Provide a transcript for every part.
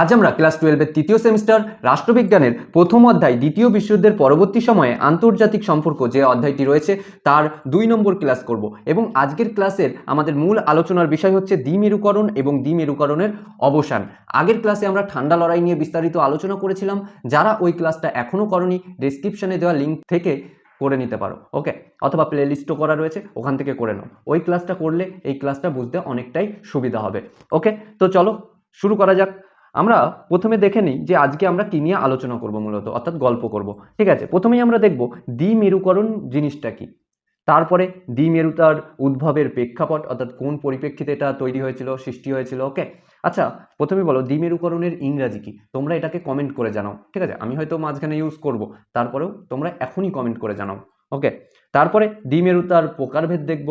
আজ আমরা ক্লাস টুয়েলভের তৃতীয় সেমিস্টার রাষ্ট্রবিজ্ঞানের প্রথম অধ্যায় দ্বিতীয় বিশ্বযুদ্ধের পরবর্তী সময়ে আন্তর্জাতিক সম্পর্ক যে অধ্যায়টি রয়েছে, তার দুই নম্বর ক্লাস করব। এবং আজকের ক্লাসের আমাদের মূল আলোচনার বিষয় হচ্ছে দ্বিমেরুকরণ এবং দ্বিমেরুকরণের অবসান। আগের ক্লাসে আমরা ঠান্ডা লড়াই নিয়ে বিস্তারিত আলোচনা করেছিলাম। যারা ওই ক্লাসটা এখনও করনি ডিসক্রিপশনে দেওয়া লিঙ্ক থেকে করে নিতে পারো। ওকে অথবা প্লে লিস্টও করা রয়েছে, ওখান থেকে করে নাও। ওই ক্লাসটা করলে এই ক্লাসটা বুঝতে অনেকটাই সুবিধা হবে। ওকে তো চলো, শুরু করা যাক। আমরা প্রথমে দেখে নিই যে আজকে আমরা কি নিয়ে আলোচনা করব মূলত, অর্থাৎ গল্প করব। ঠিক আছে, প্রথমেই আমরা দেখব দ্বিমেরুকরণ জিনিসটা কি। তারপরে দ্বিমেরুতার উদ্ভবের প্রেক্ষাপট, অর্থাৎ কোন পরিপ্রেক্ষিতে এটা তৈরি হয়েছিল, সৃষ্টি হয়েছিল, ওকে? আচ্ছা প্রথমে বলো দ্বিমেরুকরণের ইংরাজি কি? তোমরা এটাকে কমেন্ট করে জানাও, ঠিক আছে? আমি হয়তো মাঝখানে ইউজ করব, তারপরেও তোমরা এখনই কমেন্ট করে জানাও, ওকে? তারপরে দ্বিমেরুতার প্রকারভেদ দেখব,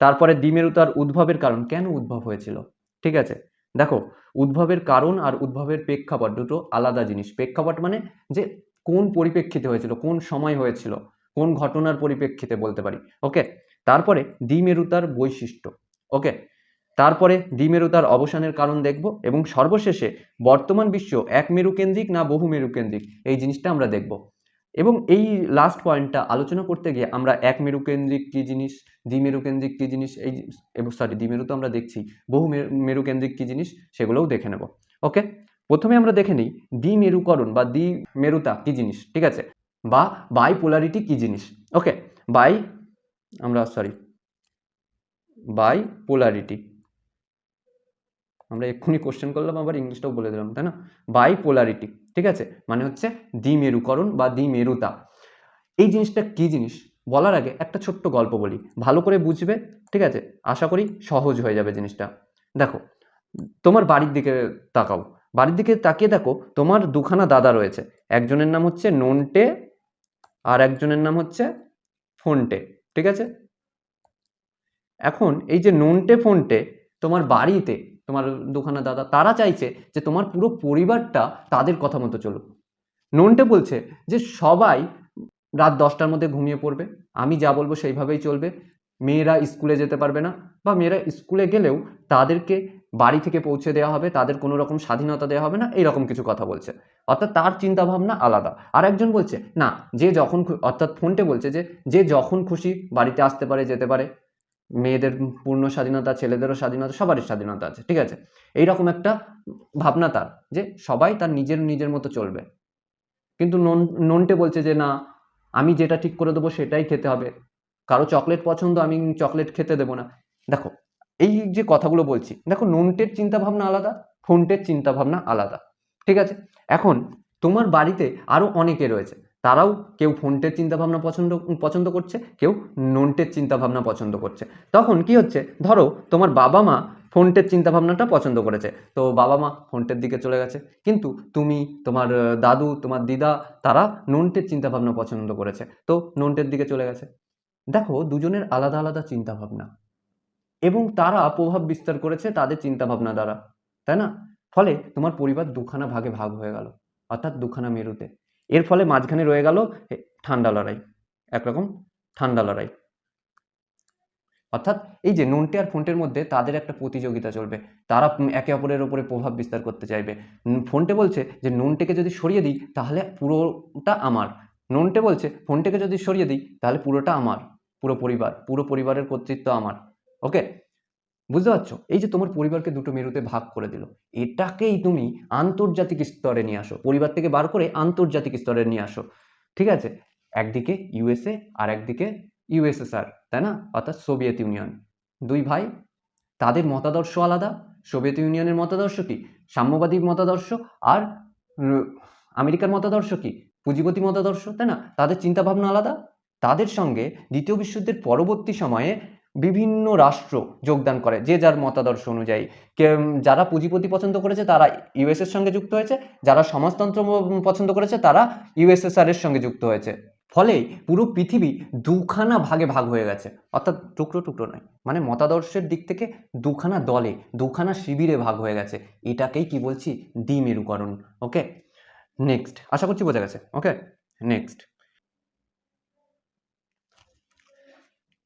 তারপরে দ্বিমেরুতার উদ্ভবের কারণ, কেন উদ্ভব হয়েছিল, ঠিক আছে? দেখো, উদ্ভবের কারণ আর উদ্ভবের প্রেক্ষাপট দুটো আলাদা জিনিস। প্রেক্ষাপট মানে যে কোন পরিপ্রেক্ষিতে হয়েছিল, কোন সময় হয়েছিল, কোন ঘটনার পরিপ্রেক্ষিতে বলতে পারি। ওকে? তারপরে দ্বিমেরুতার বৈশিষ্ট্য। ওকে? তারপরে দ্বিমেরুতার অবসানের কারণ দেখব এবং সর্বশেষে বর্তমান বিশ্ব এক মেরুকেন্দ্রিক না বহু মেরুকেন্দ্রিক, এই জিনিসটা আমরা দেখব। এবং এই লাস্ট পয়েন্টটা আলোচনা করতে গিয়ে আমরা এক মেরুকেন্দ্রিক কী জিনিস, দ্বিমেরুকেন্দ্রিক কী জিনিস, এই এবং সরি দ্বিমেরু তো আমরা দেখছি, বহু মেরু- মেরুকেন্দ্রিক কী জিনিস সেগুলোও দেখে নেব। ওকে প্রথমে আমরা দেখে নিই দ্বিমেরুকরণ বা দ্বিমেরুতা কী জিনিস, ঠিক আছে? বা বাইপোলারিটি কী জিনিস ওকে বাই আমরা সরি বাই পোলারিটি আমরা এক্ষুনি কোশ্চেন করলাম, আবার ইংলিশটাও বলে দিলাম, তাই না? বাই পোলারিটি ঠিক আছে? মানে হচ্ছে দ্বিমেরুকরণ বা দ্বিমেরুতা। এই জিনিসটা কি জিনিস? বলার আগে একটা ছোট্ট গল্প বলি। ভালো করে বুঝবে, ঠিক আছে? আশা করি সহজ হয়ে যাবে জিনিসটা। দেখো, তোমার বাড়ির দিকে তাকাও। বাড়ির দিকে তাকিয়ে দেখো, তোমার দুখানা দাদা রয়েছে। একজনের নাম হচ্ছে নন্টে আর একজনের নাম হচ্ছে ফোনটে, ঠিক আছে? এখন এই যে নন্টে, ফোনটে তোমার বাড়িতে তোমার দুখানা দাদা, তারা চাইছে যে তোমার পুরো পরিবারটা তাদের কথা মতো চলুক। নন্টে বলছে যে সবাই রাত দশটার মধ্যে ঘুমিয়ে পড়বে। আমি যা বলব সেইভাবেই চলবে। মেয়েরা স্কুলে যেতে পারবে না বা মেয়েরা স্কুলে গেলেও তাদেরকে বাড়ি থেকে পৌঁছে দেওয়া হবে, তাদের কোনো রকম স্বাধীনতা দেওয়া হবে না এইরকম কিছু কথা বলছে। অর্থাৎ তার চিন্তাভাবনা আলাদা। আর একজন বলছে, না, যে যখন অর্থাৎ ফোনটে বলছে যে যে যখন খুশি বাড়িতে আসতে পারে, যেতে পারে। মেয়েদের পূর্ণ স্বাধীনতা, ছেলেদেরও স্বাধীনতা, সবারই স্বাধীনতা আছে, ঠিক আছে? এইরকম একটা ভাবনা তার, যে সবাই তার নিজের নিজের মতো চলবে। কিন্তু নন, ননটে বলছে যে না, আমি যেটা ঠিক করে দেবো সেটাই খেতে হবে। কারও চকলেট পছন্দ, আমি চকলেট খেতে দেবো না। দেখো, এই যে কথাগুলো বলছি, দেখো নন্টের চিন্তা ভাবনা আলাদা, ফোনটের চিন্তা ভাবনা আলাদা, ঠিক আছে? এখন তোমার বাড়িতে আরও অনেকে রয়েছে। তারাও কেউ ফোনটের চিন্তা ভাবনা পছন্দ পছন্দ করছে, কেউ নন্টের চিন্তা ভাবনা পছন্দ করছে। তখন কি হচ্ছে? ধরো তোমার বাবা মা ফোনটের চিন্তা ভাবনাটা পছন্দ করেছে, তো বাবা মা ফোনটের দিকে চলে গেছে। কিন্তু তুমি, তোমার দাদু, তোমার দিদা, তারা নন্টের চিন্তা ভাবনা পছন্দ করেছে, তো নন্টের দিকে চলে গেছে। দেখো, দুজনের আলাদা আলাদা চিন্তা ভাবনা এবং তারা প্রভাব বিস্তার করেছে তাদের চিন্তা ভাবনা দ্বারা, তাই না? ফলে তোমার পরিবার দুখানা ভাগে ভাগ হয়ে গেল, অর্থাৎ দুখানা মেরুতে। এর ফলে মাঝখানে রয়ে গেল ঠান্ডা লড়াই, একরকম ঠান্ডা লড়াই। অর্থাৎ এই যে নন্টে আর ফোনটের মধ্যে তাদের একটা প্রতিযোগিতা চলবে, তারা একে অপরের উপরে প্রভাব বিস্তার করতে চাইবে। ফোনটে বলছে যে, ননটেকে যদি সরিয়ে দিই, তাহলে পুরোটা আমার। ননটে বলছে, ফোনটেকে যদি সরিয়ে দিই, তাহলে পুরোটা আমার, পুরো পরিবার, পুরো পরিবারের কর্তৃত্ব আমার। ওকে? বুঝতে পারছ? এই যে তোমার পরিবারকে দুটো মেরুতে ভাগ করে দিল, এটাকেই তুমি আন্তর্জাতিক স্তরে নিয়ে আসো। পরিবার থেকে বার করে আন্তর্জাতিক স্তরে নিয়ে আসো। ঠিক আছে? একদিকে ইউএসএ আর একদিকে ইউএসএসআর তাই না? অর্থাৎ সোভিয়েত ইউনিয়ন। দুই ভাই, তাদের মতাদর্শ আলাদা। সোভিয়েত ইউনিয়নের মতাদর্শ কি? সাম্যবাদী মতাদর্শ আর আমেরিকার মতাদর্শ কি? পুঁজিপতি মতাদর্শ, তাই না? তাদের চিন্তাভাবনা আলাদা। তাদের সঙ্গে দ্বিতীয় বিশ্বযুদ্ধের পরবর্তী সময়ে বিভিন্ন রাষ্ট্র যোগদান করে, যে যার মতাদর্শ অনুযায়ী। কে যারা পুঁজিপতি পছন্দ করেছে, তারা ইউএস এর সঙ্গে যুক্ত হয়েছে। যারা সমাজতন্ত্র পছন্দ করেছে, তারা ইউএসএসআর এর সঙ্গে যুক্ত হয়েছে। ফলে পুরো পৃথিবী দুখানা ভাগে ভাগ হয়ে গেছে। অর্থাৎ টুকরো টুকরো নয় মানে মতাদর্শের দিক থেকে দুখানা দলে, দুখানা শিবিরে ভাগ হয়ে গেছে। এটাকেই কি বলছি? দ্বিমেরুকরণ। ওকে নেক্সট আশা করছি বোঝা গেছে। ওকে নেক্সট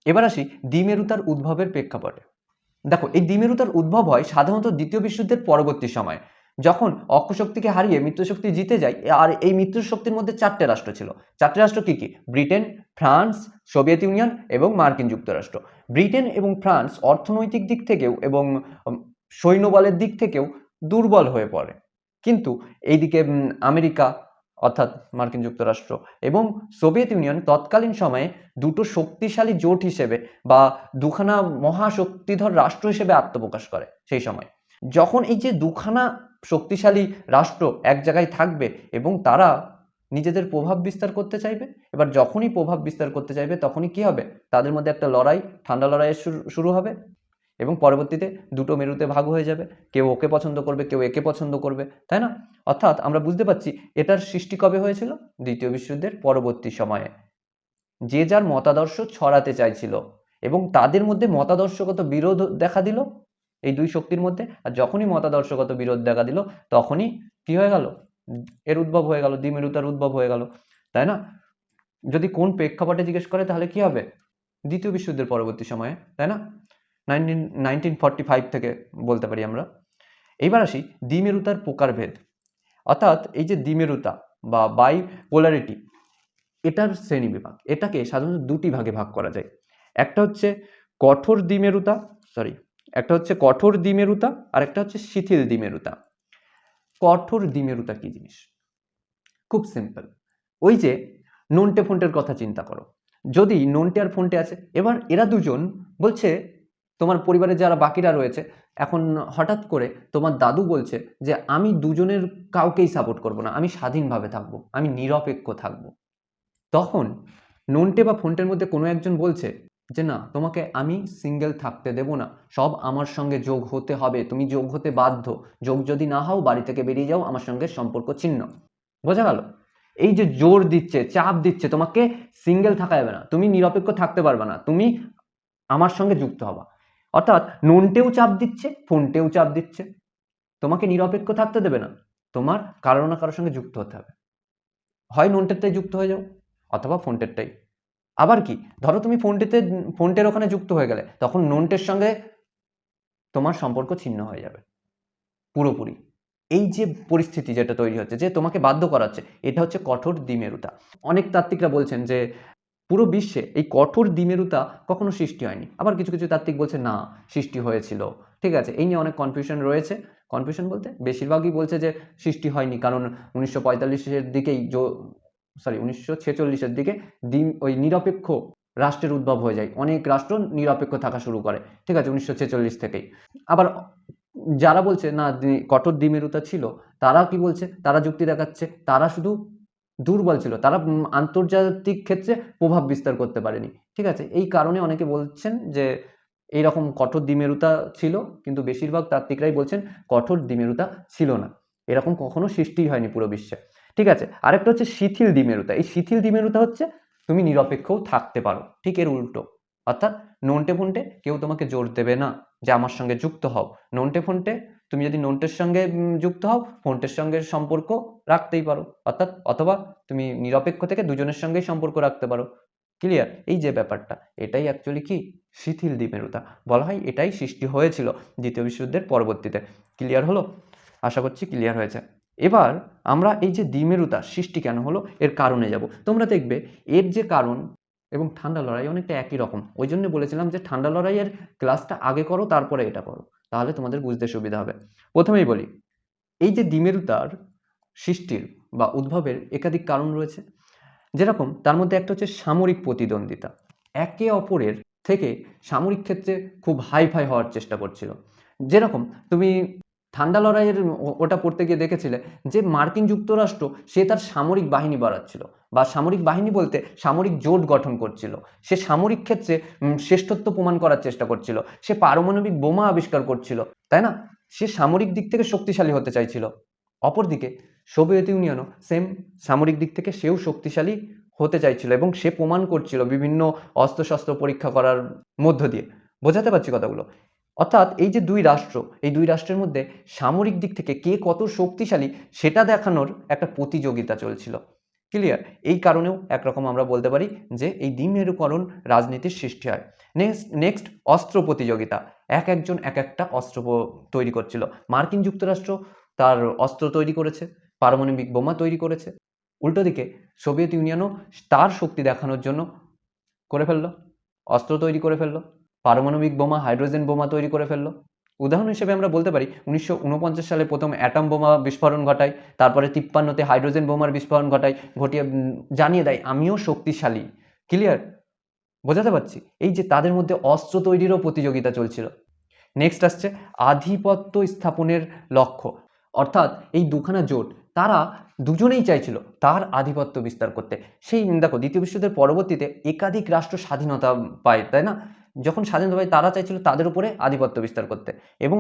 এবার আসি দ্বিমেরুতার উদ্ভবের প্রেক্ষাপটে। দেখো, এই দ্বিমেরুতার উদ্ভব হয় সাধারণত দ্বিতীয় বিশ্বযুদ্ধের পরবর্তী সময়। যখন অক্ষশক্তিকে হারিয়ে মিত্রশক্তি জিতে যায়, আর এই মিত্রশক্তির মধ্যে চারটে রাষ্ট্র ছিল। চারটে রাষ্ট্র কি কি? ব্রিটেন, ফ্রান্স, সোভিয়েত ইউনিয়ন এবং মার্কিন যুক্তরাষ্ট্র। ব্রিটেন এবং ফ্রান্স অর্থনৈতিক দিক থেকেও এবং সৈন্যবলের দিক থেকেও দুর্বল হয়ে পড়ে। কিন্তু এইদিকে আমেরিকা অর্থাৎ মার্কিন যুক্তরাষ্ট্র এবং সোভিয়েত ইউনিয়ন তৎকালীন সময়ে দুটো শক্তিশালী জোট হিসেবে বা দুখানা মহাশক্তিধর রাষ্ট্র হিসেবে আত্মপ্রকাশ করে সেই সময়। যখন এই যে দুখানা শক্তিশালী রাষ্ট্র এক জায়গায় থাকবে এবং তারা নিজেদের প্রভাব বিস্তার করতে চাইবে, এবার যখনই প্রভাব বিস্তার করতে চাইবে তখনই কি হবে? তাদের মধ্যে একটা লড়াই, ঠান্ডা লড়াই শুরু- শুরু হবে। এবং পরবর্তীতে দুটো মেরুতে ভাগ হয়ে যাবে। কেউ ওকে পছন্দ করবে, কেউ একে পছন্দ করবে, তাই না? অর্থাৎ আমরা বুঝতে পারছি এটার সৃষ্টি কবে হয়েছিল? দ্বিতীয় বিশ্বযুদ্ধের পরবর্তী সময়ে। যে যার মতাদর্শ ছড়াতে চাইছিল এবং তাদের মধ্যে মতাদর্শগত বিরোধ দেখা দিল এই দুই শক্তির মধ্যে। আর যখনই মতাদর্শগত বিরোধ দেখা দিল, তখনই কি হয়ে গেল? এর উদ্ভব হয়ে গেল, দ্বিমেরুতার উদ্ভব হয়ে গেল, তাই না? যদি কোন প্রেক্ষাপটে জিজ্ঞেস করে তাহলে কি হবে? দ্বিতীয় বিশ্বযুদ্ধের পরবর্তী সময়ে, তাই না? নাইনটিন নাইনটিন ফাইভ থেকে বলতে পারি আমরা। এইবার আসি দ্বিমেরুতার প্রকারভেদ। অর্থাৎ এই যে দ্বিমেরুতা বা বাই পোলারিটি এটার শ্রেণি বিভাগ এটাকে সাধারণত দুটি ভাগে ভাগ করা যায়। একটা হচ্ছে কঠোর দ্বিমেরুতা সরি একটা হচ্ছে কঠোর দ্বিমেরুতা আর একটা হচ্ছে শিথিল দ্বিমেরুতা। কঠোর দ্বিমেরুতা কি জিনিস? খুব সিম্পল ওই যে নন্টে ফোন্টের কথা চিন্তা করো। যদি নন্টে আর ফোনটে আছে, এবার এরা দুজন বলছে তোমার পরিবারে যারা বাকিরা রয়েছে, এখন হঠাৎ করে তোমার দাদু বলছে যে, আমি দুজনের কাউকেই সাপোর্ট করব না, আমি স্বাধীনভাবে থাকব, আমি নিরপেক্ষ থাকব। তখন নন্টে বা ফোন্টের মধ্যে কোনো একজন বলছে যে, না, তোমাকে আমি সিঙ্গেল থাকতে দেব না, সব আমার সঙ্গে যোগ হতে হবে, তুমি যোগ হতে বাধ্য, যোগ যদি না হও, বাড়ি থেকে বেরিয়ে যাও, আমার সঙ্গে সম্পর্ক ছিন্ন। বোঝা গেল? এই যে জোর দিচ্ছে, চাপ দিচ্ছে, তোমাকে সিঙ্গেল থাকা যাবে না, তুমি নিরপেক্ষ থাকতে পারবে না, তুমি আমার সঙ্গে যুক্ত হবা। অর্থাৎ ননটেও চাপ দিচ্ছে, ফোনটেও চাপ দিচ্ছে। তোমাকে নিরপেক্ষ থাকতে দেবে না। তোমার কারও না কারোর সঙ্গে যুক্ত হতে হবে। হয় ননটেরটাই যুক্ত হয়ে যাও, অথবা ফোনটেরটাই। আবার কি, ধরো তুমি ফোনটিতে, ফোনটের ওখানে যুক্ত হয়ে গেলে, তখন নোনটের সঙ্গে তোমার সম্পর্ক ছিন্ন হয়ে যাবে। পুরোপুরি। এই যে পরিস্থিতি যেটা তৈরি হচ্ছে, যে তোমাকে বাধ্য করাচ্ছে, এটা হচ্ছে কঠোর দ্বিমেরুতা। অনেক তাত্ত্বিকরা বলছেন যে পুরো বিশ্বে এই কঠোর দ্বিমেরুতা কখনো সৃষ্টি হয়নি। আবার কিছু কিছু তাত্ত্বিক বলছে, না, সৃষ্টি হয়েছিল। ঠিক আছে, এই নিয়ে অনেক কনফিউশন রয়েছে। কনফিউশন বলতে বেশিরভাগই বলছে যে সৃষ্টি হয়নি, কারণ উনিশশো পঁয়তাল্লিশের দিকেই সরি উনিশশো ছেচল্লিশের দিকে দ্বি ওই নিরপেক্ষ রাষ্ট্রের উদ্ভব হয়ে যায়। অনেক রাষ্ট্র নিরপেক্ষ থাকা শুরু করে। ঠিক আছে, উনিশশো ছেচল্লিশ থেকেই। আবার যারা বলছে, না কঠোর দ্বিমেরুতা ছিল, তারা কি বলছে? তারা যুক্তি দেখাচ্ছে, তারা শুধু দুর্বল ছিল। তারা আন্তর্জাতিক ক্ষেত্রে প্রভাব বিস্তার করতে পারেনি। ঠিক আছে? এই কারণে অনেকে বলছেন যে, এইরকম কঠোর দ্বিমেরুতা ছিল, কিন্তু বেশিরভাগ তাত্ত্বিকরাই বলছেন কঠোর দ্বিমেরুতা ছিল না। এরকম কখনো সৃষ্টি হয়নি পুরো বিশ্বে। ঠিক আছে? আরেকটা হচ্ছে শিথিল দ্বিমেরুতা। এই শিথিল দ্বিমেরুতা হচ্ছে তুমি নিরপেক্ষও থাকতে পারো। ঠিক এর উল্টো। অর্থাৎ নন্টে ফোনটে কেউ তোমাকে জোর দেবে না যে আমার সঙ্গে যুক্ত হও। নন্টে ফোনটে তুমি যদি নন্টের সঙ্গে যুক্ত হও, ফোনটের সঙ্গে সম্পর্ক রাখতেই পারো। অর্থাৎ, অথবা তুমি নিরপেক্ষ থেকে দুজনের সঙ্গেই সম্পর্ক রাখতে পারো। ক্লিয়ার এই যে ব্যাপারটা, এটাই অ্যাকচুয়ালি কি? শিথিল দ্বীপমেরুতা বলা হয় এটাই সৃষ্টি হয়েছিল দ্বিতীয় বিশ্বযুদ্ধের পরবর্তীতে। ক্লিয়ার হলো? আশা করছি ক্লিয়ার হয়েছে। এবার আমরা এই যে দ্বিমেরুতা সৃষ্টি কেন হলো, এর কারণে যাব। তোমরা দেখবে, এর যে কারণ এবং ঠান্ডা লড়াই অনেকটা একই রকম। ওই জন্য বলেছিলাম যে ঠান্ডা লড়াইয়ের ক্লাসটা আগে করো, তারপরে এটা করো। তাহলে তোমাদের বুঝতে সুবিধা হবে। প্রথমেই বলি, এই যে দ্বিমেরুতার সৃষ্টির বা উদ্ভবের একাধিক কারণ রয়েছে, যেরকম তার মধ্যে একটা হচ্ছে সামরিক প্রতিদ্বন্দ্বিতা। একে অপরের থেকে সামরিক ক্ষেত্রে খুব হাইফাই হওয়ার চেষ্টা করছিল। যেরকম তুমি ঠান্ডা লড়াইয়ের ওটা পড়তে গিয়ে দেখেছিলে যে মার্কিন যুক্তরাষ্ট্র সে তার সামরিক বাহিনী বাড়াচ্ছিল বা সামরিক বাহিনী বলতে সামরিক জোট গঠন করছিল। সে সামরিক ক্ষেত্রে শ্রেষ্ঠত্ব প্রমাণ করার চেষ্টা করছিল। সে পারমাণবিক বোমা আবিষ্কার করছিল, তাই না? সে সামরিক দিক থেকে শক্তিশালী হতে চাইছিল। অপরদিকে, সোভিয়েত ইউনিয়নও সেম সামরিক দিক থেকে সেও শক্তিশালী হতে চাইছিল এবং সে প্রমাণ করছিল বিভিন্ন অস্ত্রশস্ত্র পরীক্ষা করার মধ্য দিয়ে। বোঝাতে পারছি কথাগুলো? অর্থাৎ এই যে দুই রাষ্ট্র, এই দুই রাষ্ট্রের মধ্যে সামরিক দিক থেকে কে কত শক্তিশালী, সেটা দেখানোর একটা প্রতিযোগিতা চলছিল। ক্লিয়ার এই কারণেও একরকম আমরা বলতে পারি যে এই দ্বিমেরুকরণ রাজনীতির সৃষ্টি হয়। নেক্সট নেক্সট অস্ত্র প্রতিযোগিতা। এক একজন এক একটা অস্ত্র তৈরি করছিল। মার্কিন যুক্তরাষ্ট্র তার অস্ত্র তৈরি করেছে, পারমাণবিক বোমা তৈরি করেছে। উল্টো দিকে সোভিয়েত ইউনিয়নও তার শক্তি দেখানোর জন্য করে ফেলল, অস্ত্র তৈরি করে ফেলল। পারমাণবিক বোমা, হাইড্রোজেন বোমা তৈরি করে ফেলল। উদাহরণ হিসেবে আমরা বলতে পারি, উনিশশো উনপঞ্চাশ সালে প্রথম অ্যাটম বোমা বিস্ফোরণ ঘটায়, তারপরে তিপ্পান্নতে হাইড্রোজেন বোমার বিস্ফোরণ ঘটায়, ঘটিয়ে জানিয়ে দেয়, আমিও শক্তিশালী। ক্লিয়ার বোঝাতে পারছি? এই যে তাদের মধ্যে অস্ত্র তৈরিরও প্রতিযোগিতা চলছিল। নেক্সট আসছে, আধিপত্য স্থাপনের লক্ষ্য। অর্থাৎ এই দুখানা জোট, তারা দুজনেই চাইছিল তার আধিপত্য বিস্তার করতে। সেই, দেখো, দ্বিতীয় বিশ্বযুদ্ধের পরবর্তীতে একাধিক রাষ্ট্র স্বাধীনতা পায়, তাই না? যখন স্বাধীনতা পায় তারা চাইছিল তাদের উপরে আধিপত্য বিস্তার করতে এবং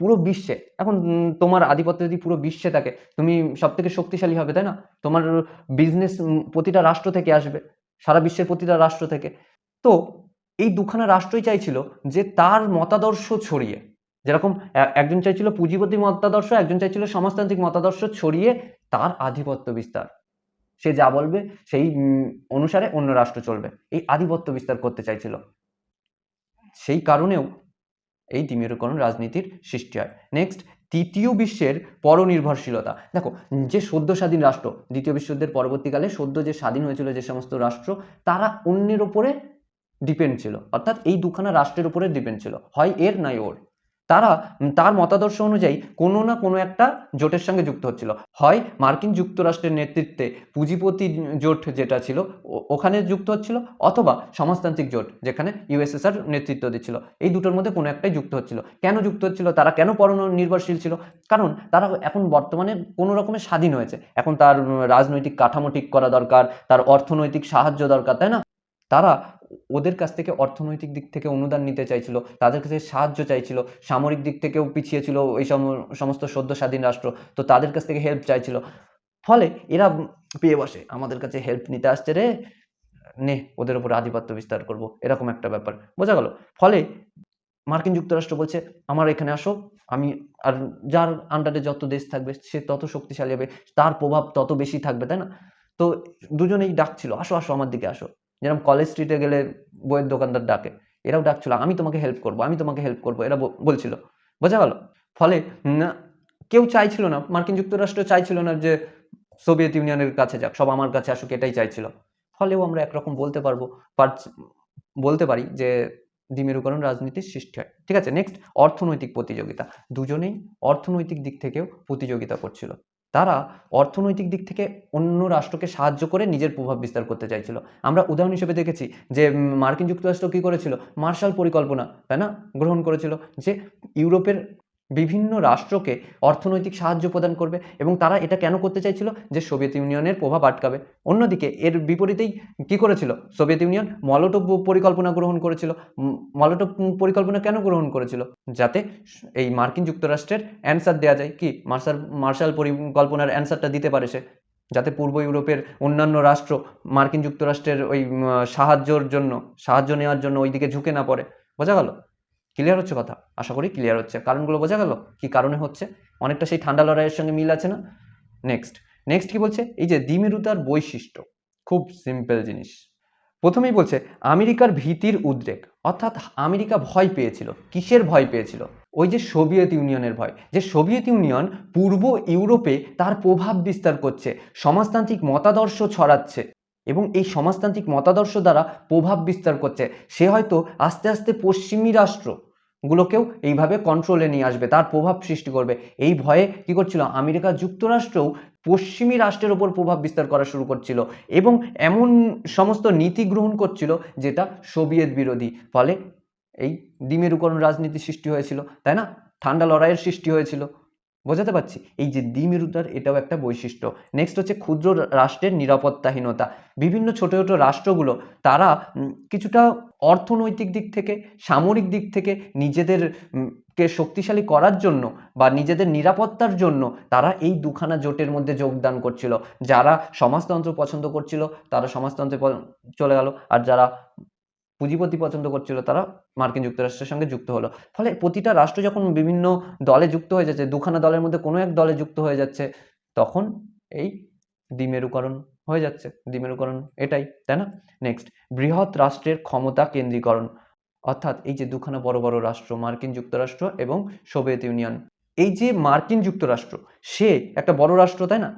পুরো বিশ্বে, এখন তোমার আধিপত্য যদি পুরো বিশ্বে থাকে, তুমি সব থেকে শক্তিশালী হবে, তাই না? তোমার বিজনেস প্রতিটা রাষ্ট্র থেকে আসবে, সারা বিশ্বের প্রতিটা রাষ্ট্র থেকে। তো এই দুখানা রাষ্ট্রই চাইছিল যে তার মতাদর্শ ছড়িয়ে, যেরকম একজন চাইছিল পুঁজিপতি মতাদর্শ, একজন চাইছিল সমাজতান্ত্রিক মতাদর্শ ছড়িয়ে তার আধিপত্য বিস্তার। সে যা বলবে সেই অনুসারে অন্য রাষ্ট্র চলবে। এই আধিপত্য বিস্তার করতে চাইছিল। সেই কারণেও এই দ্বিমেরুকরণ রাজনীতির সৃষ্টি হয়। নেক্সট তৃতীয় বিশ্বের পরনির্ভরশীলতা। দেখো, যে সদ্য স্বাধীন রাষ্ট্র, দ্বিতীয় বিশ্বযুদ্ধের পরবর্তীকালে সদ্য যে স্বাধীন হয়েছিল যে সমস্ত রাষ্ট্র, তারা অন্যের ওপরে ডিপেন্ড ছিল। অর্থাৎ এই দুখানা রাষ্ট্রের উপরে ডিপেন্ড ছিল। হয় এর নয় ওর। তারা তার মতাদর্শ অনুযায়ী কোনো না কোনো একটা জোটের সঙ্গে যুক্ত হচ্ছিল। হয় মার্কিন যুক্তরাষ্ট্রের নেতৃত্বে পুঁজিপতি জোট যেটা ছিল ওখানে যুক্ত হচ্ছিল, অথবা সমাজতান্ত্রিক জোট যেখানে ইউএসএসআর নেতৃত্ব দিচ্ছিল। এই দুটোর মধ্যে কোনো একটাই যুক্ত হচ্ছিল। কেন যুক্ত হচ্ছিল, তারা কেন পরনির্ভরশীল ছিল? কারণ তারা এখন বর্তমানে কোনো রকমের স্বাধীন হয়েছে। এখন তার রাজনৈতিক কাঠামো ঠিক করা দরকার, তার অর্থনৈতিক সাহায্য দরকার, তাই না? তারা ওদের কাছ থেকে অর্থনৈতিক দিক থেকে অনুদান নিতে চাইছিল, তাদের কাছে সাহায্য চাইছিল, সামরিক দিক থেকেও পিছিয়ে ছিল এই সম- সমস্ত সদ্য স্বাধীন রাষ্ট্র, তো তাদের কাছ থেকে হেল্প চাইছিল। ফলে এরা পেয়ে বসে, আমাদের কাছে হেল্প নিতে আসছে রে। নে, ওদের উপর আধিপত্য বিস্তার করব, এরকম একটা ব্যাপার। বোঝা গেল? ফলে মার্কিন যুক্তরাষ্ট্র বলছে, আমার এখানে আসো, আমি আর যার আন্ডারে যত দেশ থাকবে, সে তত শক্তিশালী হবে, তার প্রভাব তত বেশি থাকবে, তাই না? তো দুজনেই ডাকছিল, আসো আসো, আমার দিকে আসো। যেরকম কলেজ স্ট্রিটে গেলে বইয়ের দোকানদার ডাকে, এরাও ডাকছিল, আমি তোমাকে হেল্প করব, আমি তোমাকে হেল্প করব, এরা বলছিল। বোঝা গেল? ফলে কেউ চাইছিল না, মার্কিন যুক্তরাষ্ট্র চাইছিল না যে সোভিয়েত ইউনিয়নের কাছে যাক, সব আমার কাছে আসুক, এটাই চাইছিল। ফলেও আমরা একরকম বলতে পারব, পার- বলতে পারি যে দ্বিমেরুকরণ রাজনীতির সৃষ্টি হয়। ঠিক আছে নেক্সট অর্থনৈতিক প্রতিযোগিতা। দুজনেই অর্থনৈতিক দিক থেকেও প্রতিযোগিতা করছিল। তারা অর্থনৈতিক দিক থেকে অন্য রাষ্ট্রকে সাহায্য করে নিজের প্রভাব বিস্তার করতে চাইছিল। আমরা উদাহরণ হিসেবে দেখেছি যে মার্কিন যুক্তরাষ্ট্র কী করেছিল? মার্শাল পরিকল্পনা, তাই না? গ্রহণ করেছিল যে, ইউরোপের বিভিন্ন রাষ্ট্রকে অর্থনৈতিক সাহায্য প্রদান করবে এবং তারা এটা কেন করতে চাইছিল? যে সোভিয়েত ইউনিয়নের প্রভাব আটকাবে। অন্যদিকে এর বিপরীতেই কি করেছিল? সোভিয়েত ইউনিয়ন মলোটব পরিকল্পনা গ্রহণ করেছিল। মলোটব পরিকল্পনা কেন গ্রহণ করেছিল? যাতে এই মার্কিন যুক্তরাষ্ট্রের অ্যান্সার দেওয়া যায়। কি? মার্শাল মার্শাল পরিকল্পনার অ্যান্সারটা দিতে পারে সে। যাতে পূর্ব ইউরোপের অন্যান্য রাষ্ট্র মার্কিন যুক্তরাষ্ট্রের ওই সাহায্যর জন্য, সাহায্য নেওয়ার জন্য ওইদিকে ঝুঁকে না পড়ে। বোঝা গেল? ক্লিয়ার হচ্ছে কথা? আশা করি ক্লিয়ার হচ্ছে। কারণগুলো বোঝা গেল? কি কারণে হচ্ছে? অনেকটা সেই ঠান্ডা লড়াইয়ের সঙ্গে মিল আছে না? নেক্সট নেক্সট কি বলছে? এই যে দ্বিমেরুতার বৈশিষ্ট্য। খুব সিম্পল জিনিস। প্রথমেই বলছে, আমেরিকার ভীতির উদ্রেক। অর্থাৎ আমেরিকা ভয় পেয়েছিল। কিসের ভয় পেয়েছিল? ওই যে সোভিয়েত ইউনিয়নের ভয়। যে সোভিয়েত ইউনিয়ন পূর্ব ইউরোপে তার প্রভাব বিস্তার করছে। সমাজতান্ত্রিক মতাদর্শ ছড়াচ্ছে। এবং এই সমাজতান্ত্রিক মতাদর্শ দ্বারা প্রভাব বিস্তার করছে। সে হয়তো আস্তে আস্তে পশ্চিমী রাষ্ট্র গুলোকেও এইভাবে কন্ট্রোলে নিয়ে আসবে, তার প্রভাব সৃষ্টি করবে। এই ভয়ে কি করছিল? আমেরিকা যুক্তরাষ্ট্রও পশ্চিমী রাষ্ট্রের ওপর প্রভাব বিস্তার করা শুরু করছিল এবং এমন সমস্ত নীতি গ্রহণ করছিল যেটা সোভিয়েত বিরোধী। ফলে এই দ্বিমেরুকরণ রাজনীতি সৃষ্টি হয়েছিল, তাই না? ঠান্ডা লড়াইয়ের সৃষ্টি হয়েছিল। বোঝাতে পারছি। এই যে দ্বিমেরুতার এটাও একটা বৈশিষ্ট্য। নেক্সট হচ্ছে ক্ষুদ্র রাষ্ট্রের নিরাপত্তাহীনতা। বিভিন্ন ছোট ছোট রাষ্ট্রগুলো, তারা কিছুটা অর্থনৈতিক দিক থেকে, সামরিক দিক থেকে নিজেদের কে শক্তিশালী করার জন্য বা নিজেদের নিরাপত্তার জন্য তারা এই দুখানা জোটের মধ্যে যোগদান করছিল। যারা সমাজতন্ত্র পছন্দ করছিল, তারা সমাজতন্ত্রে চলে গেল। আর যারা পুঁজিপতি পছন্দ করছিল, তারা মার্কিন যুক্তরাষ্ট্রের সঙ্গে যুক্ত হলো। ফলে প্রতিটা রাষ্ট্র যখন বিভিন্ন দলে যুক্ত হয়ে যাচ্ছে, দুখানা দলের মধ্যে কোনো এক দলে যুক্ত হয়ে যাচ্ছে, তখন এই দ্বিমেরুকরণ হয়ে যাচ্ছে। দ্বিমেরুকরণ এটাই, তাই না? নেক্সট বৃহৎ রাষ্ট্রের ক্ষমতা কেন্দ্রীকরণ। অর্থাৎ এই যে দুখানা বড় বড় রাষ্ট্র, মার্কিন যুক্তরাষ্ট্র এবং সোভিয়েত ইউনিয়ন। এই যে মার্কিন যুক্তরাষ্ট্র, সে একটা বড় রাষ্ট্র, তাই না?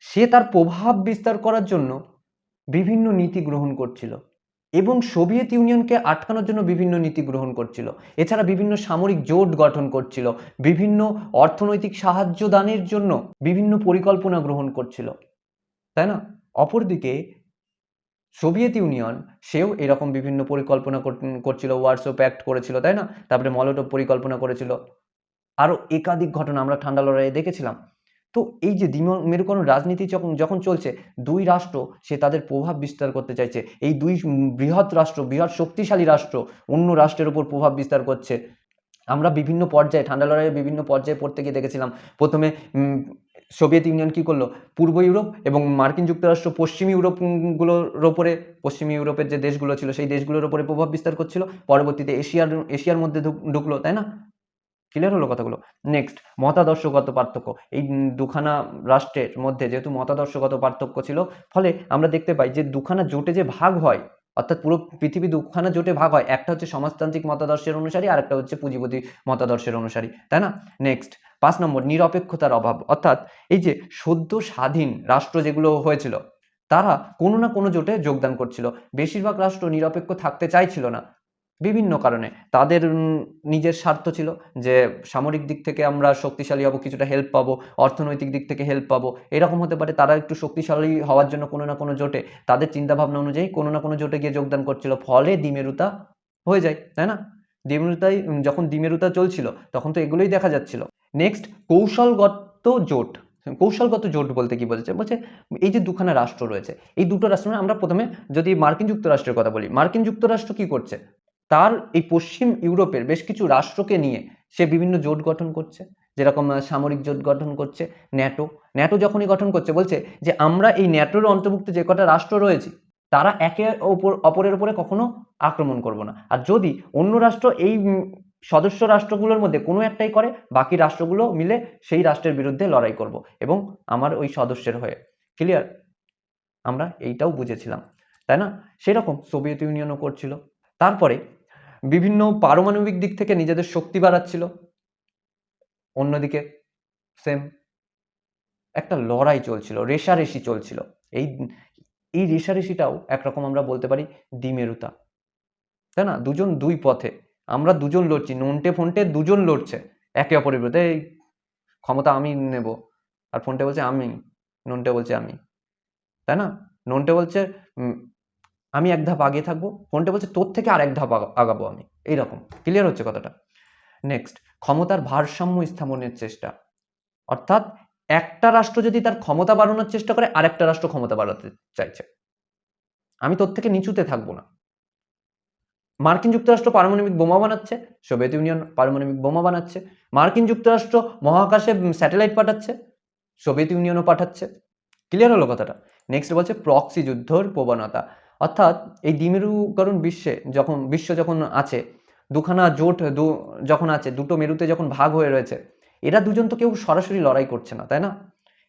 সে তার প্রভাব বিস্তার করার জন্য বিভিন্ন নীতি গ্রহণ করছিল। এবং সোভিয়েত ইউনিয়নকে আটকানোর জন্য বিভিন্ন নীতি গ্রহণ করছিল। এছাড়া বিভিন্ন সামরিক জোট গঠন করছিল। বিভিন্ন অর্থনৈতিক সাহায্য দানের জন্য বিভিন্ন পরিকল্পনা গ্রহণ করছিল। তাই না? অপরদিকে সোভিয়েত ইউনিয়ন, সেও এরকম বিভিন্ন পরিকল্পনা কর- করছিল, ওয়ার্সো প্যাক্ট করেছিল, তাই না? তারপরে মলোটভ পরিকল্পনা করেছিল। আরও একাধিক ঘটনা আমরা ঠান্ডা লড়াইয়ে দেখেছিলাম। তো এই যে দ্বিম, মেরুকরণ রাজনীতি যখন যখন চলছে, দুই রাষ্ট্র সে তাদের প্রভাব বিস্তার করতে চাইছে। এই দুই বৃহৎ রাষ্ট্র, বৃহৎ শক্তিশালী রাষ্ট্র অন্য রাষ্ট্রের উপর প্রভাব বিস্তার করছে। আমরা বিভিন্ন পর্যায়ে, ঠান্ডা লড়াইয়ের বিভিন্ন পর্যায়ে পড়তে গিয়ে দেখেছিলাম, প্রথমে সোভিয়েত ইউনিয়ন কি করল? পূর্ব ইউরোপ এবং মার্কিন যুক্তরাষ্ট্র পশ্চিম ইউরোপগুলোর ওপরে, পশ্চিম ইউরোপের যে দেশগুলো ছিল, সেই দেশগুলোর ওপরে প্রভাব বিস্তার করছিল। পরবর্তীতে এশিয়ার এশিয়ার মধ্যে ঢুক- ঢুকলো, তাই না? ক্লিয়ার হলো কথাগুলো? নেক্সট মতাদর্শগত পার্থক্য। এই দুখানা রাষ্ট্রের মধ্যে যেহেতু মতাদর্শগত পার্থক্য ছিল, ফলে আমরা দেখতে পাই যে দুখানা জোটে যে ভাগ হয়, অর্থাৎ পুরো পৃথিবী দুখানা জোটে ভাগ হয়, একটা হচ্ছে সমাজতান্ত্রিক মতাদর্শের অনুসারী, আর একটা হচ্ছে পুঁজিপতি মতাদর্শের অনুসারী। তাই না? নেক্সট পাঁচ নম্বর, নিরপেক্ষতার অভাব। অর্থাৎ এই যে সদ্য স্বাধীন রাষ্ট্র যেগুলো হয়েছিল, তারা কোনো না কোনো জোটে যোগদান করছিল। বেশিরভাগ রাষ্ট্র নিরপেক্ষ থাকতে চাইছিল না। বিভিন্ন কারণে। তাদের নিজের স্বার্থ ছিল যে সামরিক দিক থেকে আমরা শক্তিশালী হব কিছুটা হেল্প পাবো অর্থনৈতিক দিক থেকে হেল্প পাবো। এরকম হতে পারে তারা একটু শক্তিশালী হওয়ার জন্য কোনো না কোনো জোটে তাদের চিন্তাভাবনা অনুযায়ী কোনো না কোনো জোটে গিয়ে যোগদান করছিল। ফলে দ্বিমেরুতা হয়ে যায় তাই না? দ্বিমেরুতাই উম, যখন দ্বিমেরুতা চলছিল তখন তো এগুলোই দেখা যাচ্ছিল। নেক্সট কৌশলগত জোট। কৌশলগত জোট বলতে কি বলছে বলছে এই যে দুখানা রাষ্ট্র রয়েছে এই দুটো রাষ্ট্র আমরা প্রথমে যদি মার্কিন যুক্তরাষ্ট্রের কথা বলি মার্কিন যুক্তরাষ্ট্র কি করছে? তার এই পশ্চিম ইউরোপের বেশ কিছু রাষ্ট্রকে নিয়ে সে বিভিন্ন জোট গঠন করছে, যেরকম সামরিক জোট গঠন করছে, ন্যাটো। ন্যাটো যখনই গঠন করছে, বলছে যে, আমরা এই ন্যাটোর অন্তর্ভুক্ত যে কটা রাষ্ট্র রয়েছে, তারা একে অপর অপরের উপরে কখনো আক্রমণ করব না। আর যদি অন্য রাষ্ট্র এই সদস্য রাষ্ট্রগুলোর মধ্যে কোনো একটাই করে, বাকি রাষ্ট্রগুলো মিলে সেই রাষ্ট্রের বিরুদ্ধে লড়াই করব এবং আমার ওই সদস্যের হয়ে। ক্লিয়ার আমরা এইটাও বুঝেছিলাম, তাই না? সেরকম সোভিয়েত ইউনিয়নও করছিল। তারপরে বিভিন্ন পারমাণবিক দিক থেকে নিজেদের শক্তি বাড়াচ্ছিল। অন্যদিকে সেম একটা লড়াই চলছিল রেশারেশি চলছিল। এই এই রেশারেশিটাও একরকম আমরা বলতে পারি দ্বিমেরুতা। তাই না? দুজন দুই পথে। আমরা দুজন লড়ছি, নন্টে ফোনটে দুজন লড়ছে, একে অপরের বিরুদ্ধে। এই ক্ষমতা আমি নেব আর ফোনটে বলছে আমি, নন্টে বলছে আমি। তাই না? নন্টে বলছে আমি এক ধাপ আগে থাকব। ফোনটে বলছে, তোর থেকে আর এক ধাপ আগা- আগাবো আমি। এইরকম। ক্লিয়ার হচ্ছে কথাটা? নেক্সট ক্ষমতার ভারসাম্য স্থাপনের চেষ্টা। অর্থাৎ একটা রাষ্ট্র যদি তার ক্ষমতা বাড়ানোর চেষ্টা করে, আরেকটা রাষ্ট্র ক্ষমতা বাড়াতে চাইছে। আমি তোর থেকে নিচুতে থাকব না। মার্কিন যুক্তরাষ্ট্র পারমাণবিক বোমা বানাচ্ছে, সোভিয়েত ইউনিয়ন পারমাণবিক বোমা বানাচ্ছে। মার্কিন যুক্তরাষ্ট্র মহাকাশে স্যাটেলাইট পাঠাচ্ছে, সোভিয়েত ইউনিয়নও পাঠাচ্ছে। ক্লিয়ার হলো কথাটা? নেক্সট বলছে প্রক্সি যুদ্ধর প্রবণতা। অর্থাৎ এই দ্বিমেরুকরণ বিশ্বে যখন, বিশ্ব যখন আছে, দুখানা জোট দু, যখন আছে, দুটো মেরুতে যখন ভাগ হয়ে রয়েছে, এরা দুজন তো কেউ সরাসরি লড়াই করছে না, তাই না?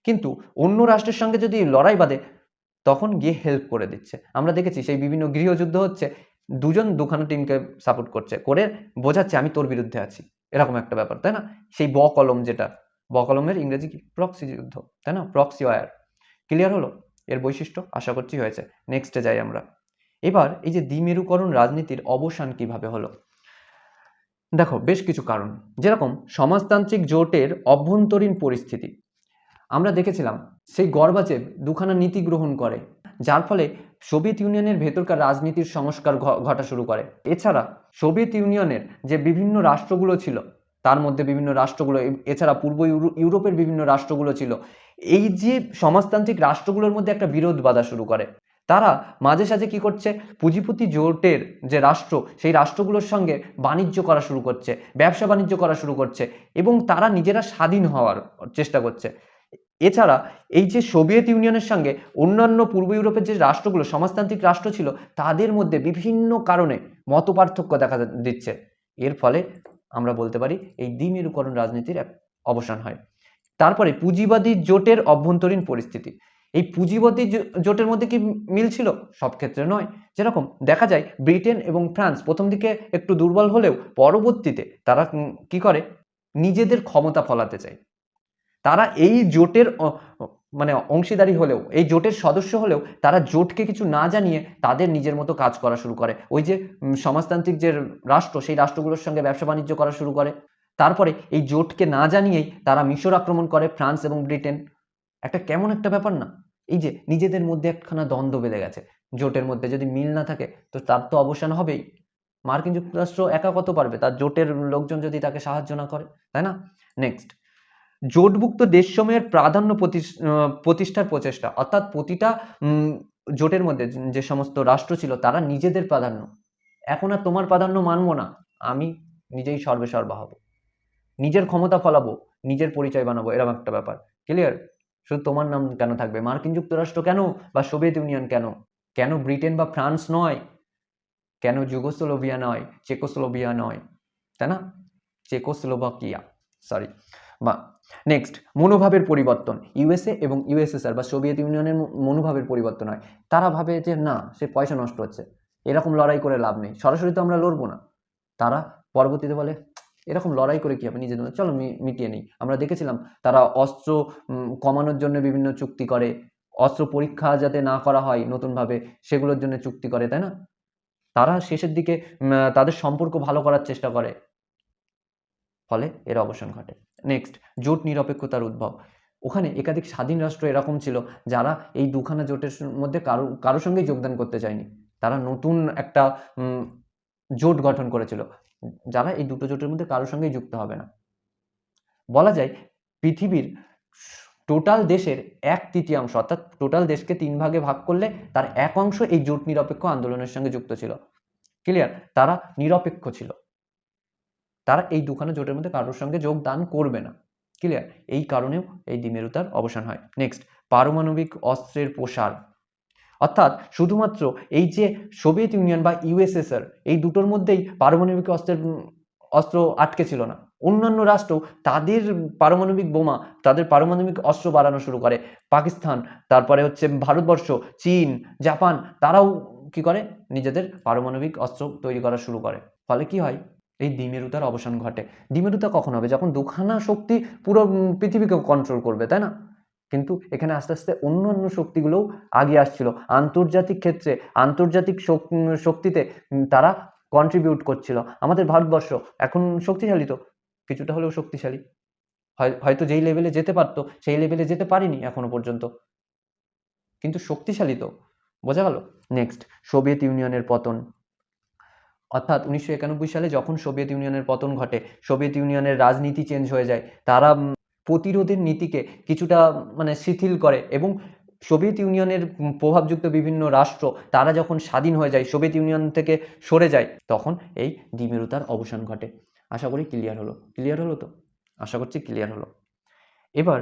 কিন্তু অন্য রাষ্ট্রের সঙ্গে যদি লড়াই বাঁধে, তখন গিয়ে হেল্প করে দিচ্ছে। আমরা দেখেছি সেই বিভিন্ন গৃহযুদ্ধ হচ্ছে, দুজন দুখানা টিমকে সাপোর্ট করছে, করে বোঝাচ্ছে, আমি তোর বিরুদ্ধে আছি। এরকম একটা ব্যাপার, তাই না? সেই ব কলম যেটা, ব কলমের ইংরেজি কি? প্রক্সি যুদ্ধ, তাই না? প্রক্সি ওয়ার ক্লিয়ার হলো? এর বৈশিষ্ট্য আশা করছি হয়েছে। নেক্সটে যাই আমরা। এবার এই যে দ্বিমেরুকরণ রাজনীতির অবসান কীভাবে হলো? দেখো, বেশ কিছু কারণ। যেরকম সমাজতান্ত্রিক জোটের অভ্যন্তরীণ পরিস্থিতি। আমরা দেখেছিলাম সেই গর্বাচেভ দুখানা নীতি গ্রহণ করে, যার ফলে সোভিয়েত ইউনিয়নের ভেতরকার রাজনীতির সংস্কার ঘটা শুরু করে। এছাড়া সোভিয়েত ইউনিয়নের যে বিভিন্ন রাষ্ট্রগুলো ছিল তার মধ্যে বিভিন্ন রাষ্ট্রগুলো এছাড়া পূর্ব ইউরো- ইউরোপের বিভিন্ন রাষ্ট্রগুলো ছিল। এই যে সমাজতান্ত্রিক রাষ্ট্রগুলোর মধ্যে একটা বিরোধ বাধা শুরু করে। তারা মাঝে সাঝে কি করছে? পুঁজিপতি জোটের যে রাষ্ট্র, সেই রাষ্ট্রগুলোর সঙ্গে বাণিজ্য করা শুরু করছে, ব্যবসা বাণিজ্য করা শুরু করছে এবং তারা নিজেরা স্বাধীন হওয়ার চেষ্টা করছে। এছাড়া এই যে সোভিয়েত ইউনিয়নের সঙ্গে অন্যান্য পূর্ব ইউরোপের যে রাষ্ট্রগুলো, সমাজতান্ত্রিক রাষ্ট্র ছিল, তাদের মধ্যে বিভিন্ন কারণে মতপার্থক্য দেখা দিচ্ছে। এর ফলে আমরা বলতে পারি, এই দ্বিমেরুকরণ রাজনীতির এক অবসান হয়। তারপরে পুঁজিবাদী জোটের অভ্যন্তরীণ পরিস্থিতি। এই পুঁজিবাদী জোটের মধ্যে কি মিল ছিল? সব ক্ষেত্রে নয়। যেরকম দেখা যায়, ব্রিটেন এবং ফ্রান্স প্রথম দিকে একটু দুর্বল হলেও পরবর্তীতে তারা কি করে? নিজেদের ক্ষমতা ফলাতে চায়। তারা এই জোটের মানে অংশীদারি হলেও, এই জোটের সদস্য হলেও তারা জোটকে কিছু না জানিয়ে তাদের নিজের মতো কাজ করা শুরু করে। ওই যে সমাজতান্ত্রিক যে রাষ্ট্র, সেই রাষ্ট্রগুলোর সঙ্গে ব্যবসা বাণিজ্য করা শুরু করে। তারপরে এই জোটকে না জানিয়েই তারা মিশর আক্রমণ করে ফ্রান্স এবং ব্রিটেন। একটা কেমন একটা ব্যাপার না? এই যে, নিজেদের মধ্যে একখানা দ্বন্দ্ব বেঁধে গেছে। জোটের মধ্যে যদি মিল না থাকে, তো তার তো অবসান হবেই। মার্কিন যুক্তরাষ্ট্র একা কত পারবে, তার জোটের লোকজন যদি তাকে সাহায্য না করে, তাই না? নেক্সট জোটভুক্ত দেশসমূহের প্রাধান্য প্রতিষ্ঠার প্রচেষ্টা। অর্থাৎ প্রতিটা জোটের মধ্যে যে- সমস্ত রাষ্ট্র ছিল, তারা নিজেদের প্রাধান্য। এখন আর তোমার প্রাধান্য মানবো না। আমি নিজেই সর্বে সর্বা হব। নিজের ক্ষমতা ফলাবো, নিজের পরিচয় বানাবো, এরকম একটা ব্যাপার। ক্লিয়ার শুধু তোমার নাম কেন থাকবে? মার্কিন যুক্তরাষ্ট্র কেন? বা সোভিয়েত ইউনিয়ন কেন? কেন ব্রিটেন বা ফ্রান্স নয়? কেন যুগোস্লোভিয়া নয়? চেকোস্লোভিয়া নয়? তাই না? চেকোস্লোভাকিয়া। সরি বা নেক্সট মনোভাবের পরিবর্তন। ইউএসএ এবং ইউএসএসআর বা সোভিয়েত ইউনিয়নের মনোভাবের পরিবর্তন হয়। তারা ভাবে যে, না, সে পয়সা নষ্ট হচ্ছে। এরকম লড়াই করে লাভ নেই। সরাসরি তো আমরা লড়বো না। তারা পরবর্তীতে বলে, এরকম লড়াই করে কি হবে? নিজেদের মধ্যে চলো মিটিয়ে নিই। আমরা দেখেছিলাম তারা অস্ত্র কমানোর জন্য বিভিন্ন চুক্তি করে। অস্ত্র পরীক্ষা যাতে না করা হয় নতুনভাবে, সেগুলোর জন্য চুক্তি করে, তাই না? তারা শেষের দিকে তাদের সম্পর্ক ভালো করার চেষ্টা করে। ফলে এর অবসান ঘটে। নেক্সট জোট নিরপেক্ষতার উদ্ভব। ওখানে একাধিক স্বাধীন রাষ্ট্র এরকম ছিল যারা এই দুখানা জোটের মধ্যে কারও কারোর সঙ্গেই যোগদান করতে চায়নি। তারা নতুন একটা জোট গঠন করেছিল। যারা এই দুটো জোটের মধ্যে কারোর সঙ্গেই যুক্ত হবে না। বলা যায়, পৃথিবীর টোটাল দেশের এক তৃতীয়াংশ, অর্থাৎ টোটাল দেশকে তিন ভাগে ভাগ করলে তার এক অংশ এই জোট নিরপেক্ষ আন্দোলনের সঙ্গে যুক্ত ছিল। ক্লিয়ার তারা নিরপেক্ষ ছিল। তারা এই দুখানা জোটের মধ্যে কারোর সঙ্গে যোগদান করবে না। ক্লিয়ার এই কারণেও এই দ্বিমেরুতার অবসান হয়। নেক্সট পারমাণবিক অস্ত্রের প্রসার। অর্থাৎ শুধুমাত্র এই যে সোভিয়েত ইউনিয়ন বা ইউএসএসআর এই দুটোর মধ্যেই পারমাণবিক অস্ত্রের অস্ত্র আটকে ছিল না। অন্যান্য রাষ্ট্র তাদের পারমাণবিক বোমা, তাদের পারমাণবিক অস্ত্র বাড়ানো শুরু করে। পাকিস্তান, তারপরে হচ্ছে ভারতবর্ষ, চীন, জাপান, তারাও কি করে? নিজেদের পারমাণবিক অস্ত্র তৈরি করা শুরু করে। ফলে কি হয়? এই দ্বিমেরুতার অবসান ঘটে। দ্বিমেরুতা কখন হবে? যখন দুখানা শক্তি পুরো পৃথিবীকে কন্ট্রোল করবে, তাই না? কিন্তু এখানে আস্তে আস্তে অন্য অন্য শক্তিগুলোও আগে আসছিল। আন্তর্জাতিক ক্ষেত্রে, আন্তর্জাতিক শক- শক্তিতে তারা কন্ট্রিবিউট করছিল। আমাদের ভারতবর্ষ এখন শক্তিশালী তো? কিছুটা হলেও শক্তিশালী। হয়- হয়তো যেই লেভেলে যেতে পারতো, সেই লেভেলে যেতে পারিনি এখনও পর্যন্ত। কিন্তু শক্তিশালী তো? বোঝা গেল? নেক্সট সোভিয়েত ইউনিয়নের পতন। অর্থাৎ উনিশশো একানব্বই সালে যখন সোভিয়েত ইউনিয়নের পতন ঘটে, সোভিয়েত ইউনিয়নের রাজনীতি চেঞ্জ হয়ে যায়, তারা প্রতিরোধের নীতিকে কিছুটা মানে শিথিল করে এবং সোভিয়েত ইউনিয়নের প্রভাবযুক্ত বিভিন্ন রাষ্ট্র, তারা যখন স্বাধীন হয়ে যায়, সোভিয়েত ইউনিয়ন থেকে সরে যায়, তখন এই দ্বিমেরুতার অবসান ঘটে। আশা করি ক্লিয়ার হলো। ক্লিয়ার হলো তো? আশা করছি ক্লিয়ার হলো। এবার,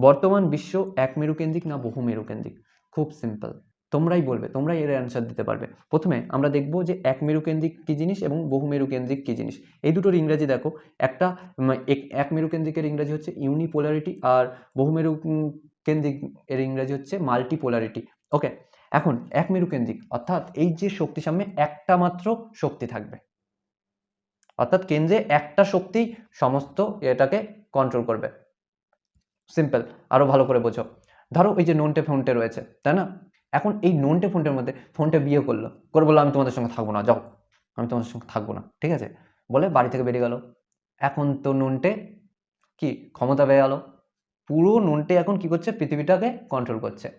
বর্তমান বিশ্ব এক মেরুকেন্দ্রিক না বহু মেরুকেন্দ্রিক? খুব সিম্পল তোমরাই বলবে তোমরাই এর অ্যান্সার দিতে পারবে। প্রথমে আমরা দেখব যে এক মেরুকেন্দ্রিক কী জিনিস এবং বহু মেরুকেন্দ্রিক কী জিনিস। এই দুটোর ইংরাজি দেখো একটা এক- মেরুকেন্দ্রিকের ইংরাজি হচ্ছে ইউনিপোলারিটি আর বহু মেরু উম, কেন্দ্রিক এর ইংরাজি হচ্ছে মাল্টিপোলারিটি ওকে এখন এক মেরুকেন্দ্রিক অর্থাৎ এই যে শক্তি সামনে একটা মাত্র শক্তি থাকবে। অর্থাৎ কেন্দ্রে একটা শক্তি সমস্ত এটাকে কন্ট্রোল করবে। সিম্পল আরও ভালো করে বোঝো। ধরো ওই যে নোনটে ফোনটে রয়েছে তাই না? এখন এই ননটে ফোনটের মধ্যে, ফোনটা বিয়ে করল। করে বলল, আমি তোমাদের সঙ্গে থাকব না, যাও। আমি তোমাদের সঙ্গে থাকব না। ঠিক আছে? বলে বাড়ি থেকে বেরিয়ে গেল। এখন তো ননটে কি, ক্ষমতা পেয়ে গেল। পুরো ননটে এখন কি করছে? পৃথিবীটাকে কন্ট্রোল করছে।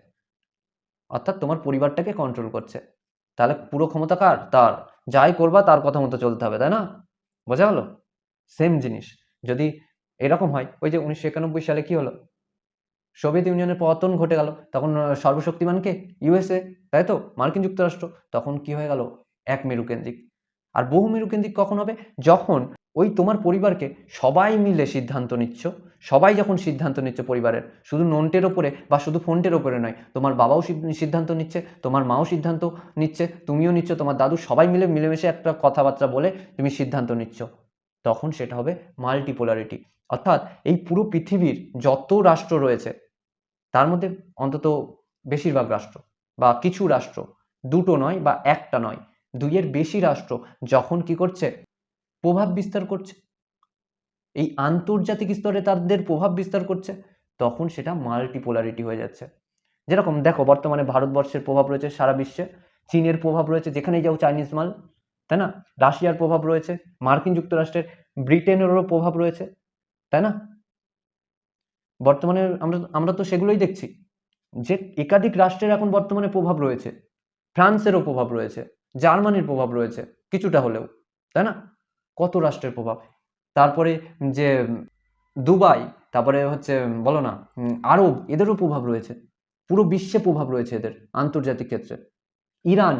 অর্থাৎ তোমার পরিবারটাকে কন্ট্রোল করছে। তাহলে পুরো ক্ষমতা কার? তার। যাই করবা, তার কথা মতো চলতে হবে, তাই না? বোঝা গেল? সেম জিনিস। যদি এরকম হয়, ওই যে উনিশশো একানব্বই সালে কি হলো? সোভিয়েত ইউনিয়নের পতন ঘটে গেল। তখন সর্বশক্তিমানকে ইউএসএ, তাই তো? মার্কিন যুক্তরাষ্ট্র। তখন কি হয়ে গেল? এক মেরুকেন্দ্রিক। আর বহু মেরুকেন্দ্রিক কখন হবে? যখন ওই তোমার পরিবারকে সবাই মিলে সিদ্ধান্ত নিচ্ছ, সবাই যখন সিদ্ধান্ত নিচ্ছে পরিবারের, শুধু নোনটের ওপরে বা শুধু ফোনটের ওপরে নয়, তোমার বাবাও সিদ- সিদ্ধান্ত নিচ্ছে, তোমার মাও সিদ্ধান্ত নিচ্ছে, তুমিও নিচ্ছ, তোমার দাদু সবাই মিলে, মিলেমিশে একটা কথাবার্তা বলে তুমি সিদ্ধান্ত নিচ্ছ। তখন সেটা হবে মাল্টিপোলারিটি। অর্থাৎ এই পুরো পৃথিবীর যত রাষ্ট্র রয়েছে তার মধ্যে অন্তত বেশিরভাগ রাষ্ট্র বা কিছু রাষ্ট্র, দুটো নয় বা একটা নয়, দুইয়ের বেশি রাষ্ট্র যখন কি করছে? প্রভাব বিস্তার করছে। এই আন্তর্জাতিক স্তরে তাদের প্রভাব বিস্তার করছে, তখন সেটা মাল্টিপোলারিটি হয়ে যাচ্ছে। যেরকম দেখো, বর্তমানে ভারতবর্ষের প্রভাব রয়েছে সারা বিশ্বে, চীনের প্রভাব রয়েছে যেখানেই যাও চাইনিজ মাল, তাই না? রাশিয়ার প্রভাব রয়েছে, মার্কিন যুক্তরাষ্ট্রের, ব্রিটেনেরও প্রভাব রয়েছে, তাই না? বর্তমানে আমরা আমরা তো সেগুলোই দেখছি। যে একাধিক রাষ্ট্রের এখন বর্তমানে প্রভাব রয়েছে। ফ্রান্সেরও প্রভাব রয়েছে, জার্মানির প্রভাব রয়েছে, কিছুটা হলেও, তাই না? কত রাষ্ট্রের প্রভাব? তারপরে যে দুবাই, তারপরে হচ্ছে, বলো না আরব, এদেরও প্রভাব রয়েছে। পুরো বিশ্বে প্রভাব রয়েছে এদের, আন্তর্জাতিক ক্ষেত্রে। ইরান,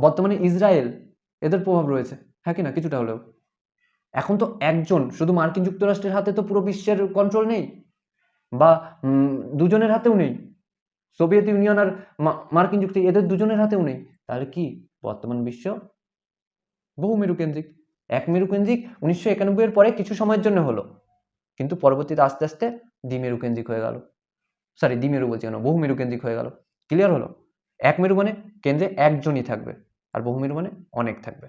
বর্তমানে ইসরায়েল, এদের প্রভাব রয়েছে হ্যাঁ কি না? কিছুটা হলেও। এখন তো একজন, শুধু মার্কিন যুক্তরাষ্ট্রের হাতে তো পুরো বিশ্বের কন্ট্রোল নেই বা দুজনের হাতেও নেই। সোভিয়েত ইউনিয়ন আর মার্কিন যুক্তি, এদের দুজনের হাতেও নেই। তাহলে কি? বর্তমান বিশ্ব বহু মেরুকেন্দ্রিক। এক মেরুকেন্দ্রিক উনিশশো একানব্বই এর পরে কিছু সময়ের জন্য হলো, কিন্তু পরবর্তীতে আস্তে আস্তে দ্বিমেরুকেন্দ্রিক হয়ে গেল। সরি দ্বিমেরু বলছি কেন? বহু মেরুকেন্দ্রিক হয়ে গেল। ক্লিয়ার হলো? এক মেরু মানে কেন্দ্রে একজনই থাকবে, আর বহু মেরু মানে অনেক থাকবে।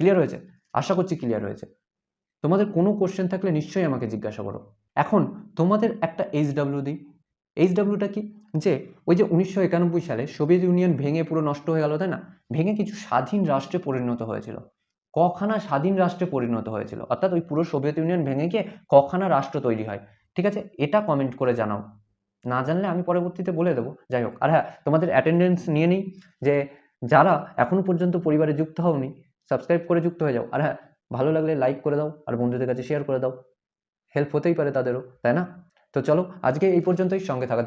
ক্লিয়ার হয়েছে? আশা করছি ক্লিয়ার হয়েছে। তোমাদের কোনো কোশ্চেন থাকলে নিশ্চয়ই আমাকে জিজ্ঞাসা করো। এখন তোমাদের একটা এইচ ডাব্লিউ দিই। এইচ ডাব্লিউটা কি? যে ওই যে উনিশশো একানব্বই সালে সোভিয়েত ইউনিয়ন ভেঙে পুরো নষ্ট হয়ে গেল, তাই না? ভেঙে কিছু স্বাধীন রাষ্ট্রে পরিণত হয়েছিল। কখানা স্বাধীন রাষ্ট্রে পরিণত হয়েছিল। অর্থাৎ ওই পুরো সোভিয়েত ইউনিয়ন ভেঙে গিয়ে কখানা রাষ্ট্র তৈরি হয়। ঠিক আছে? এটা কমেন্ট করে জানাও। না জানলে আমি পরবর্তীতে বলে দেবো। যাই হোক। আর হ্যাঁ তোমাদের অ্যাটেন্ডেন্স নিয়ে নিই। যে যারা এখনও পর্যন্ত পরিবারে যুক্ত হওনি সাবস্ক্রাইব করে যুক্ত হয়ে যাও। আর হ্যাঁ ভালো লাগলে লাইক করে দাও আর বন্ধুদের কাছে শেয়ার করে দাও। হেল্প হতেই পারে তাদেরও, তাই না? তো চলো আজকে এই পর্যন্তই সঙ্গে থাকার জন্য।